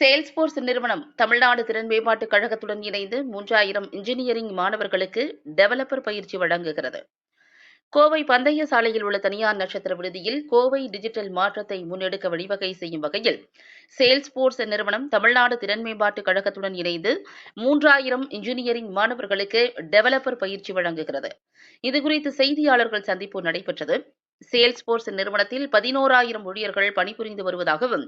Salesforce நிறுவனம் தமிழ்நாடு திறன் மேம்பாட்டுக் கழகத்துடன் இணைந்து மூன்றாயிரம் இன்ஜினியரிங் மாணவர்களுக்கு டெவலப்பர் பயிற்சி வழங்குகிறது. கோவை பந்தய சாலையில் உள்ள தனியார் நட்சத்திர விடுதியில் கோவை டிஜிட்டல் மாற்றத்தை முன்னெடுக்க வழிவகை செய்யும் வகையில் சேல்ஸ்போர்ஸ் நிறுவனம் தமிழ்நாடு திறன் மேம்பாட்டுக் கழகத்துடன் இணைந்து மூன்றாயிரம் இன்ஜினியரிங் மாணவர்களுக்கு டெவலப்பர் பயிற்சி வழங்குகிறது. இதுகுறித்து செய்தியாளர்கள் சந்திப்பு நடைபெற்றது. சேல்ஸ்போர்ஸ் நிறுவனத்தில் பதினோராயிரம் ஊழியர்கள் பணிபுரிந்து வருவதாகவும்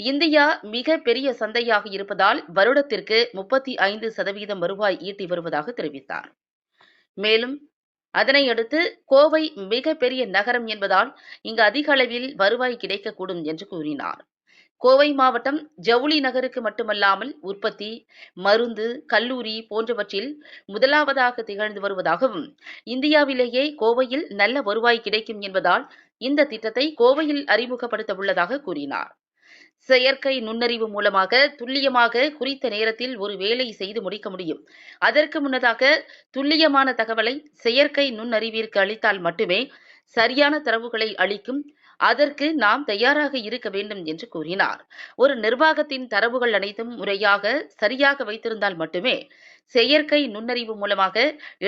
இந்தியா மிக பெரிய சந்தையாக இருப்பதால் வருடத்திற்கு முப்பத்தி ஐந்து சதவீதம் வருவாய் ஈட்டி வருவதாக தெரிவித்தார். மேலும் அதனையடுத்து கோவை மிக பெரிய நகரம் என்பதால் இங்கு அதிக அளவில் வருவாய் கிடைக்கக்கூடும் என்று கூறினார். கோவை மாவட்டம் ஜவுளி நகருக்கு மட்டுமல்லாமல் உற்பத்தி மருந்து கல்லூரி போன்றவற்றில் முதலாவதாக திகழ்ந்து வருவதாகவும் இந்தியாவிலேயே கோவையில் நல்ல வருவாய் கிடைக்கும் என்பதால் இந்த திட்டத்தை கோவையில் அறிமுகப்படுத்த உள்ளதாக கூறினார். செயற்கை நுண்ணறிவு மூலமாக துல்லியமாக குறித்த நேரத்தில் ஒரு வேலை செய்து முடிக்க முடியும். அதற்கு முன்னதாக துல்லியமான தகவலை செயற்கை நுண்ணறிவிற்கு அளித்தால் மட்டுமே சரியான தரவுகளை அளிக்கும் அதற்கு நாம் தயாராக இருக்க வேண்டும் என்று கூறினார். ஒரு நிர்வாகத்தின் தரவுகள் அனைத்தும் முறையாக சரியாக வைத்திருந்தால் மட்டுமே செயற்கை நுண்ணறிவு மூலமாக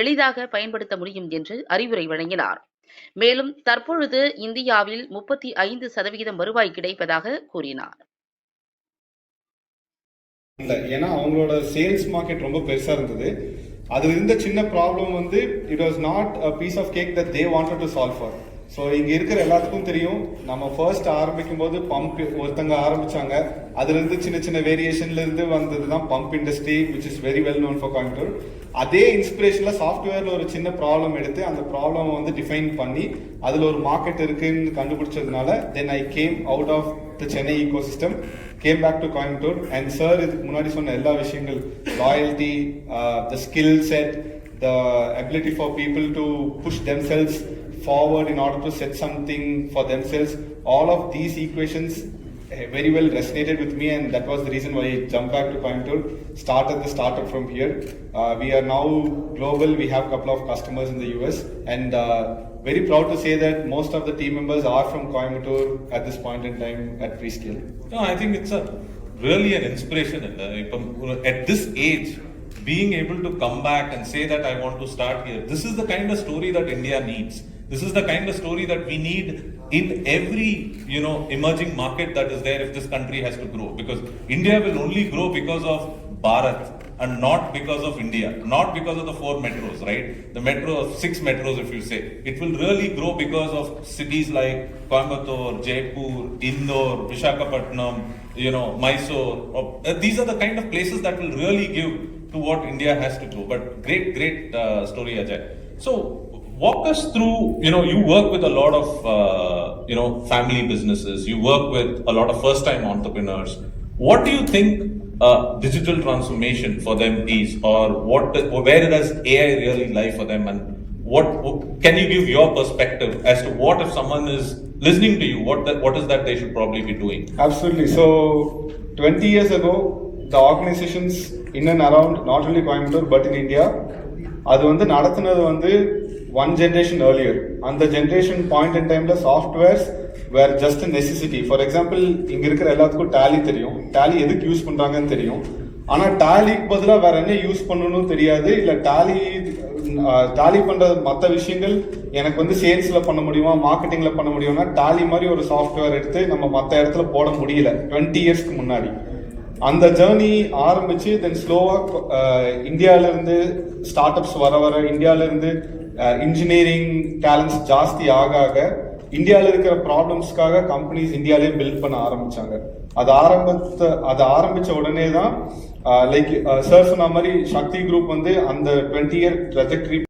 எளிதாக பயன்படுத்த முடியும் என்று அறிவுரை வழங்கினார். மேலும் தற்பொழுது இந்தியாவில் முப்பத்தி ஐந்து சதவிகிதம் வருவாய் கிடைப்பதாக கூறினார். இல்லை ஏன்னா அவங்களோட சேல்ஸ் மார்க்கெட் ரொம்ப பெருசா இருந்தது. அதுல இருந்த சின்ன ப்ராப்ளம் வந்து it was not a piece of cake that they wanted to solve for so இங்கே இருக்கிற எல்லாத்துக்கும் தெரியும் நம்ம ஃபர்ஸ்ட் ஆரம்பிக்கும் போது பம்ப் ஒருத்தங்க ஆரம்பிச்சாங்க. அதுலேருந்து சின்ன சின்ன வேரியேஷன்லேருந்து வந்தது தான் pump industry which is very well known for Coimbatore அதே இன்ஸ்பிரேஷனில் சாஃப்ட்வேரில் ஒரு சின்ன ப்ராப்ளம் எடுத்து அந்த ப்ராப்ளம் வந்து டிஃபைன் பண்ணி அதில் ஒரு மார்க்கெட் இருக்குன்னு கண்டுபிடிச்சதுனால then I came out of the Chennai ecosystem came back to Coimbatore and sir இதுக்கு முன்னாடி சொன்ன எல்லா விஷயங்கள் loyalty the skill set the ability for to push themselves forward in order to set something for themselves. All of these equations eh, very well resonated with me, and that was the reason why I jumped back to Coimbatore, started the startup from here. Uh, we are now global, we have a couple of customers in the US, and uh, very proud to say that most of the team members are from Coimbatore at this point in time at Prescale. No, I think it's a really an inspiration uh, in the, uh, at this age being able to come back and say that I want to start here. This is the kind of story that India needs. This is the kind of story that we need in every you know emerging market that is there if this country has to grow. Because India will only grow because of Bharat and not because of India, not because of the four metros, right? The metro, of six metros, if you say. It will really grow because of cities like Coimbatore, Jaipur, Indore, Vishakhapatnam, you know, Mysore. Or, uh, these are the kind of places that will really give to what India has to grow. But great, great uh, story, Ajay. So, walk us through, you know, you work with a lot of, uh, you know, family businesses, you work with a lot of first time entrepreneurs. What do you think uh, digital transformation for them is, or what, where does AI really lie for them, and what can you give your perspective as to what if someone is listening to you, what that, what is that they should probably be doing? Absolutely. So, 20 years ago, the organizations in and around not only Coimbatore but in India, அது வந்து நடத்துனது வந்து one generation earlier. அந்த generation point and டைம்ல softwares were just necessity for example இங்க இருக்கிற எல்லாத்துக்கும் tally தெரியும். டேலி எதுக்கு யூஸ் பண்றாங்கன்னு தெரியும். ஆனா டேலிக்கு பதிலாக வேற என்ன யூஸ் பண்ணணும்னு தெரியாது. இல்ல டேலி டாலி பண்ற மற்ற விஷயங்கள் எனக்கு வந்து சேல்ஸ்ல பண்ண முடியுமா மார்க்கெட்டிங்ல பண்ண முடியும்னா டாலி மாதிரி ஒரு சாஃப்ட்வேர் எடுத்து நம்ம மற்ற இடத்துல போட முடியல. டுவெண்ட்டி இயர்ஸ்க்கு முன்னாடி. அந்த ஜேர்னி ஆரம்பிச்சு தென் ஸ்லோவா இந்தியாவிலேருந்து ஸ்டார்ட் அப்ஸ் வர வர இந்தியாவிலேருந்து Uh, இன்ஜினியரிங் டேலண்ட்ஸ் ஜாஸ்தி ஆக ஆக இந்தியாவில் இருக்கிற ப்ராப்ளம்ஸ்க்காக கம்பெனிஸ் இந்தியாலே பில்ட் பண்ண ஆரம்பிச்சாங்க. அது ஆரம்பித்த அது ஆரம்பித்த உடனே தான் லைக் uh, சார் uh, சொன்ன மாதிரி சக்தி குரூப் வந்து அந்த டுவெண்ட்டி இயர் ட்ரெஜெக்டரி